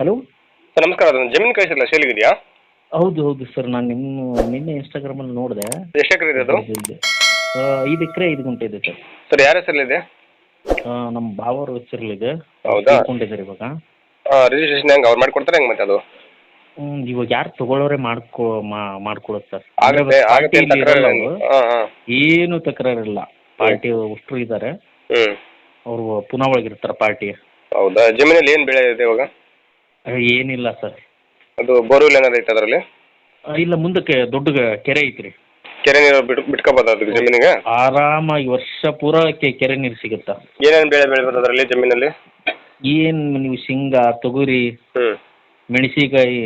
Hello? Sir ನಮಸ್ಕಾರ. ಜಮೀನ್ ಜಮೀನು ಕಳಿಸಿಲ್ಲ ಸೇಲಿಗಿದೆಯಾ ಹೌದು ಹೌದು ಸರ್. ನಾನು ನಿಮ್ಮ ನಿನ್ನೆ ಇನ್ಸ್ಟಾಗ್ರಾಮಲ್ಲಿ ನೋಡಿದೆ. ಎಷ್ಟು ಎಕರೆ ಇದೆ ಅದು? ಐದು ಎಕರೆ ಐದು ಗುಂಟೆ ಇದೆ ಸರ್. ಸರ್ ಯಾರ ಹೆಸರಲ್ಲಿದೆ ಆ, ನಮ್ಮ ಭಾವರ ಹೆಸರಲ್ಲಿದೆ ಹೌದಾ? ಕೊಂಡಿದ್ದಾರೆ ಇವಾಗ. ರಿಜಿಸ್ಟ್ರೇಷನ್ ಹೆಂಗೆ? ಅವ್ರು ಮಾಡ್ಕೊಡ್ತಾರೆ ಹೆಂಗೆ ಮತ್ತೆ ಅದು? ಹ್ಮ್, ಇವಾಗ ಯಾರು ತಗೊಳ್ಳೋರೆ ಮಾಡ್ಕೊ ಮಾಡ್ಕೊಡೋದು ಸರ್. ಆಗುತ್ತೆ ಆಗುತ್ತೆ ಅಂತ ತಕರಾರು ಏನು? ಹಾಂ ಹಾಂ. ಏನು ತಕರಾರಿಲ್ಲ ಪಾರ್ಟಿ ಒಷ್ಟ್ರು ಇದ್ದಾರೆ ಹ್ಞೂ ಅವರು ಪುನಃ ಒಳಗಿರ್ತಾರೆ ಪಾರ್ಟಿ ಹೌದಾ? ಜಮೀನಲ್ಲಿ ಏನು ಬೆಳೆ ಇದೆ ಇವಾಗ? ಏನಿಲ್ಲ ಸರ್. ಅದು ಬೋರ್ವೆಲ್ ಏನಾದ್ರು ಐತೆ ಅದರಲ್ಲಿ? ಇಲ್ಲ ಮುಂದಕ್ಕೆ ದೊಡ್ಡ ಕೆರೆ ಐತ್ರಿ. ಕೆರೆ ನೀರು ಬಿಟ್ಕೋಬೋದು ಅದಕ್ಕೆ ಜಮೀನಿಗೆ? ಆರಾಮಾಗಿ ವರ್ಷ ಪೂರ ಕೆ- ಕೆರೆ ನೀರು ಸಿಗುತ್ತಾ. ಏನೇನು ಬೆಳೆ ಬೆಳಿಬೋದು ಅದರಲ್ಲಿ ಜಮೀನಲ್ಲಿ? ಏನ್ ನೀವು ಶೇಂಗಾ ತೊಗರಿ ಮೆಣಸಿಕಾಯಿ ಮೆಣಸಿನಕಾಯಿ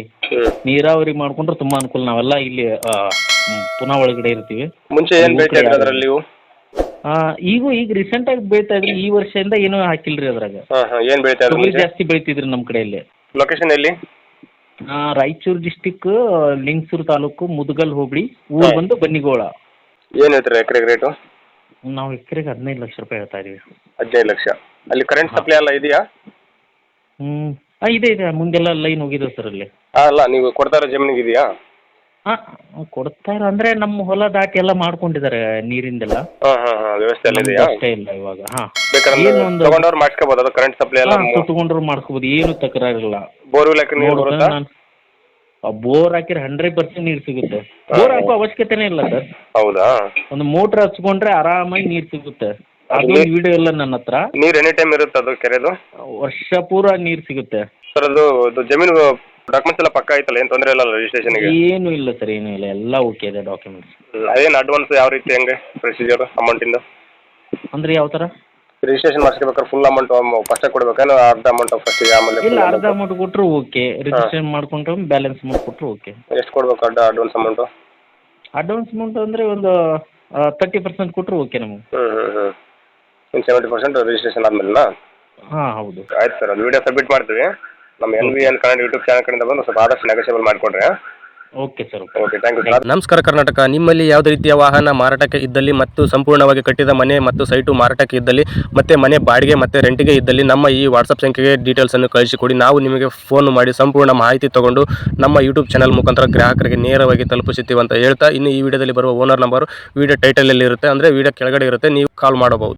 ನೀರಾವರಿ ಮಾಡ್ಕೊಂಡ್ರೆ ತುಂಬಾ ಅನುಕೂಲ. ನಾವೆಲ್ಲ ಇಲ್ಲಿ ಆ, ಮ್, ಪುನಃ ಒಳಗಡೆ ಇರ್ತೀವಿ. ಮುಂಚೆ ಏನು ಬೆಳಿತಾ ಇದ್ರಿ ಅದರಲ್ಲಿ ನೀವು ಆ, ಈಗೂ ಈಗ ರೀಸೆಂಟ್ ಆಗಿ ಬೆಳಿತಾ ಇದ್ರಿ. ಈ ವರ್ಷದಿಂದ ಏನೂ ಹಾಕಿಲ್ರಿ ಅದ್ರಾಗ. ಹಾಂ ಹಾಂ ಏನು ಬೆಳಿತಾ ಇದ್ರಿ ತೊಗರಿ ಮುಂಚೆ? ಜಾಸ್ತಿ ಬೆಳಿತಿದ್ರಿ ನಮ್ಮ ಕಡೆಯಲ್ಲಿ. ಲೊಕೇಶನ್ ಎಲ್ಲಿ? ಆ, ರಾಯಚೂರು ಡಿಸ್ಟಿಕ್ ಲಿಂಗಸೂರು ತಾಲೂಕು ಮುದಗಲ್ ಹೋಬಳಿ ಊರು ಬಂದು ಬನ್ನಿಗೋಳ. ಏನು ಹೇಳ್ತೀರಾ ಎಕರೆಗೆ ರೇಟು ನಾವು ಎಕರೆಗೆ ಹದಿನೈದು ಲಕ್ಷ ರೂಪಾಯಿ ಹೇಳ್ತಾ ಇದೀವಿ. ಹದಿನೈದು ಲಕ್ಷ. ಅಲ್ಲಿ ಕರೆಂಟ್ ಸಪ್ಲೈ ಎಲ್ಲ ಇದೆಯಾ? ಹ್ಮ್. ಆ, ಇದೆ ಇದೆ. ಮುಂದೆಲ್ಲ ಲೈನ್ ಹೋಗಿದೆ ಸರ್ ಅಲ್ಲಿ. ಆ, ಅಲ್ಲ ನೀವು ಕೊಡ್ತಾ ಇರೋ ಜಮೀನಿಗೆ ಇದೆಯಾ? ಹಾಂ ಕೊಡ್ತಾರ ಅಂದ್ರೆ ನಮ್ಮ ಹೊಲ ದಾಟಿ ಎಲ್ಲ ಮಾಡ್ಕೊಂಡಿದ್ದಾರೆ ನೀರಿಂದೆಲ್ಲ. ಹಾಂ ಹಾಂ ಹಾಂ ವ್ಯವಸ್ಥೆ ಎಲ್ಲ ಇದೆಯಾ? ಅಷ್ಟೇ ಇಲ್ಲ ಇವಾಗ. ಹಾಂ. ಬೇಕಾದ್ರೆ ಏನು ಒಂದು ತಗೊಂಡವ್ರು ಮಾಡಿಸ್ಕೋಬೋದು ಅದು ಕರೆಂಟ್ ಸಪ್ಲೈ ಎಲ್ಲ ತಗೊಂಡ್ರು ಮಾಡ್ಕೋಬೋದು ಏನು ತಕರಾರಿಲ್ಲ. ಬೋರ್ವೆಲ್ ಹಾಕಿ ನೀರು ಬರುತ್ತಾ? ನಾನು ಬೋರ್ ಹಾಕಿದ್ರೆ ಹಂಡ್ರೆಡ್ ಪರ್ಸೆಂಟ್ ನೀರು ಸಿಗುತ್ತೆ. ಬೋರ್ ಹಾಕೋ ಅವಶ್ಯಕತೆನೇ ಇಲ್ಲ ಸರ್. ಹೌದಾ? ಒಂದು ಮೋಟರ್ ಹಚ್ಕೊಂಡ್ರೆ ಆರಾಮಾಗಿ ನೀರು ಸಿಗುತ್ತೆ. ಅದು ವಿಡಿಯೋ ಇಲ್ಲ ನನ್ನ ಹತ್ರ. ನೀರು ಎನಿ ಟೈಮ್ ಇರುತ್ತೆ ಅದು ಕೆರೆದು? ವರ್ಷ ಪೂರ ನೀರು ಸಿಗುತ್ತೆ. ಸರ್ ಅದು ಅದು ಜಮೀನು ಡಾಕ್ಯುಮೆಂಟ್ಸ್ ಎಲ್ಲ ಪಕ್ಕ ಐತಲ್ಲ ಏನು ತೊಂದರೆ ಇಲ್ಲ ರಿಜಿಸ್ಟ್ರೇಷನ್ಗೆ ಏನು ಇಲ್ಲ ಸರ್ ಏನು ಇಲ್ಲ. ಎಲ್ಲ ಓಕೆ ಇದೆ ಡಾಕ್ಯುಮೆಂಟ್ಸ್ ಅದೇನು ಅಡ್ವಾನ್ಸ್ ಯಾವ ರೀತಿ ಹೆಂಗೆ ಪ್ರೊಸೀಜರ್ ಅಮೌಂಟಿಂದ ಅಂದ್ರೆ ಯಾವ ತರ? ರಿಜಿಸ್ಟ್ರೇಷನ್ ಮಾಡಿಸ್ಕೋಬೇಕಾದ್ರೆ ಫುಲ್ ಅಮೌಂಟ್ ಫಸ್ಟೇ ಕೊಡ್ಬೇಕೇನೋ ಅರ್ಧ ಅಮೌಂಟ್ ಫಸ್ಟಿಗೆ ಆಮೇಲೆ ಇಲ್ಲ ಅರ್ಧ ಅಮೌಂಟ್ ಕೊಟ್ರು ಓಕೆ ರಿಜಿಸ್ಟ್ರೇಷನ್ ಮಾಡ್ಕೊಂಡ್ರೆ ಬ್ಯಾಲೆನ್ಸ್ ಅಮೌಂಟ್ ಕೊಟ್ಟರು ಓಕೆ ಎಷ್ಟು ಕೊಡ್ಬೇಕು ಅಡ್ಡ ಅಡ್ವಾನ್ಸ್ ಅಮೌಂಟ್ ಅಡ್ವಾನ್ಸ್ ಅಮೌಂಟ್ ಅಂದ್ರೆ ಒಂದು ತರ್ಟಿ ಪರ್ಸೆಂಟ್ ಕೊಟ್ಟರು ಓಕೆ ನಮಗೆ. ಹ್ಞೂ ಹ್ಞೂ ಹ್ಞೂ ಇನ್ನು ಸೆವೆಂಟಿ ಪರ್ಸೆಂಟ್ ರಿಜಿಸ್ಟ್ರೇಷನ್ ಆದಮೇಲೆ ಹಾಂ ಹೌದು. ಆಯ್ತು ಸರ್ ಅದು ವಿಡಿಯೋ ಸಬ್ಮಿಟ್ ಮಾಡ್ತೀವಿ. ನಮ್ಮ N V N Kannada YouTube channel ಕಡೆಯಿಂದ ಬಂದು ಸ್ವಲ್ಪ ಆದಷ್ಟು ನೆಗೋಷಿಯಬಲ್ ಮಾಡಿಕೊಡ್ರಿ. Okay sir okay thank you sir ನಮಸ್ಕಾರ ಕರ್ನಾಟಕ. ನಿಮ್ಮಲ್ಲಿ ಯಾವುದೇ ರೀತಿಯ ವಾಹನ ಮಾರಾಟಕ್ಕೆ ಇದ್ದಲ್ಲಿ ಮತ್ತು ಸಂಪೂರ್ಣವಾಗಿ ಕಟ್ಟಿದ ಮನೆ ಮತ್ತು ಸೈಟು ಮಾರಾಟಕ್ಕೆ ಇದ್ದಲ್ಲಿ ಮತ್ತೆ ಮನೆ ಬಾಡಿಗೆ ಮತ್ತು ರೆಂಟಿಗೆ ಇದ್ದಲ್ಲಿ ನಮ್ಮ ಈ ವಾಟ್ಸಪ್ ಸಂಖ್ಯೆಗೆ ಡೀಟೇಲ್ಸನ್ನು ಕಳಿಸಿಕೊಡಿ. ನಾವು ನಿಮಗೆ ಫೋನ್ ಮಾಡಿ ಸಂಪೂರ್ಣ ಮಾಹಿತಿ ತಗೊಂಡು ನಮ್ಮ ಯೂಟ್ಯೂಬ್ ಚಾನಲ್ ಮುಖಾಂತರ ಗ್ರಾಹಕರಿಗೆ ನೇರವಾಗಿ ತಲುಪಿಸುತ್ತೀವಿ ಅಂತ ಹೇಳ್ತಾ ಇನ್ನು ಈ ವಿಡಿಯೋದಲ್ಲಿ ಬರುವ ಓನರ್ ನಂಬರು ವಿಡಿಯೋ ಟೈಟಲಲ್ಲಿ ಇರುತ್ತೆ ಅಂದರೆ ವಿಡಿಯೋ ಕೆಳಗಡೆ ಇರುತ್ತೆ. ನೀವು ಕಾಲ್ ಮಾಡಬಹುದು.